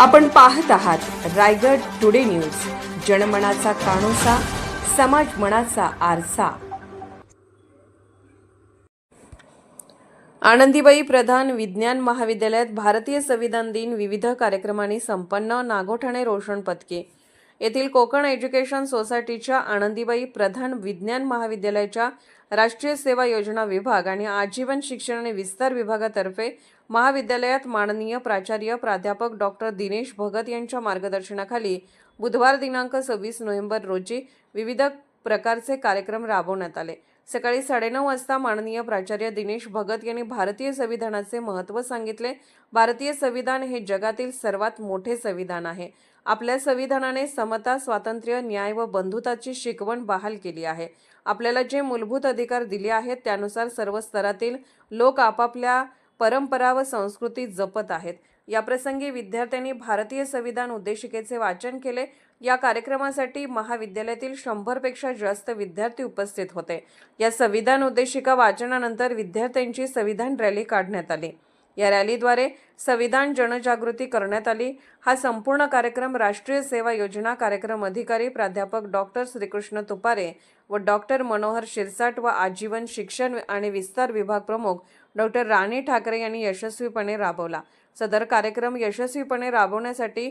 आपण पाहत आहात रायगड टुडे न्यूज. जनमनाचा कानोसा समाज मनाचा आरसा. आनंदीबाई प्रधान विज्ञान महाविद्यालयात भारतीय संविधान दिन विविध कार्यक्रमांनी संपन्न नागोठाणे रोशन पदके. येथील कोकण एज्युकेशन सोसायटीच्या आनंदीबाई प्रधान विज्ञान महाविद्यालयाच्या राष्ट्रीय सेवा योजना विभाग आणि आजीवन शिक्षण आणि विस्तार विभागातर्फे महाविद्यालयात माननीय प्राचार्य प्राध्यापक डॉक्टर दिनेश भगत यांच्या मार्गदर्शनाखाली बुधवार दिनांक सव्वीस नोव्हेंबर रोजी विविध प्रकारचे कार्यक्रम राबवण्यात आले. सकाळी साडेनऊ वाजता माननीय प्राचार्य दिनेश भगत यांनी भारतीय संविधानाचे महत्त्व सांगितले. भारतीय संविधान हे जगातील सर्वात मोठे संविधान आहे. आपल्या संविधानाने समता स्वातंत्र्य न्याय व बंधुताची शिकवण बहाल केली आहे. आपल्याला जे मूलभूत अधिकार दिले आहेत त्यानुसार सर्व स्तरातील लोक आपापल्या परंपरा व संस्कृती जपत आहेत. याप्रसंगी विद्यार्थ्यांनी भारतीय संविधान उद्देशिकेचे वाचन केले. या कार्यक्रमासाठी महाविद्यालयातील शंभरपेक्षा जास्त विद्यार्थी उपस्थित होते. या संविधान उद्देशिका वाचनानंतर विद्यार्थ्यांची संविधान रॅली काढण्यात आली. या रॅलीद्वारे संविधान जनजागृती करण्यात आली. हा संपूर्ण कार्यक्रम राष्ट्रीय सेवा योजना कार्यक्रम अधिकारी प्राध्यापक डॉक्टर श्रीकृष्ण तुपारे व डॉक्टर मनोहर शिरसाट व आजीवन शिक्षण आणि विस्तार विभाग प्रमुख डॉक्टर राणी ठाकरे यांनी यशस्वीपणे राबवला. सदर कार्यक्रम यशस्वीपणे राबवण्यासाठी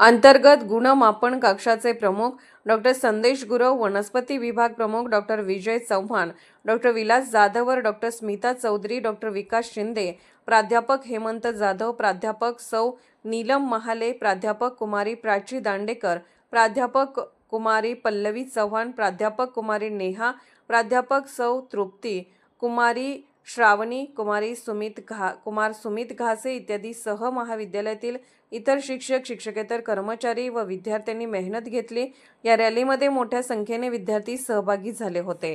अंतर्गत गुणमापन कक्षाचे प्रमुख डॉक्टर संदेश गुरव वनस्पती विभाग प्रमुख doctor Vijay Chavan doctor Vilas Jadhavar doctor Smita Chaudhari doctor Vikas Shinde प्राध्यापक हेमंत जाधव प्राध्यापक सौ नीलम महाले प्राध्यापक कुमारी प्राची दांडेकर प्राध्यापक कुमारी पल्लवी चव्हाण प्राध्यापक कुमारी नेहा प्राध्यापक सौ तृप्ती कुमारी श्रावणी कुमारी सुमित घा कुमार सुमित घासे इत्यादी सह महाविद्यालयातील इतर शिक्षक शिक्षकेतर कर्मचारी व विद्यार्थ्यांनी मेहनत घेतली. या रॅलीमध्ये मोठ्या संख्येने विद्यार्थी सहभागी झाले होते.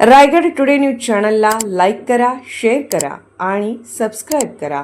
रायगड टुडे न्यूज चॅनलला लाईक करा शेअर करा आणि सबस्क्राईब करा.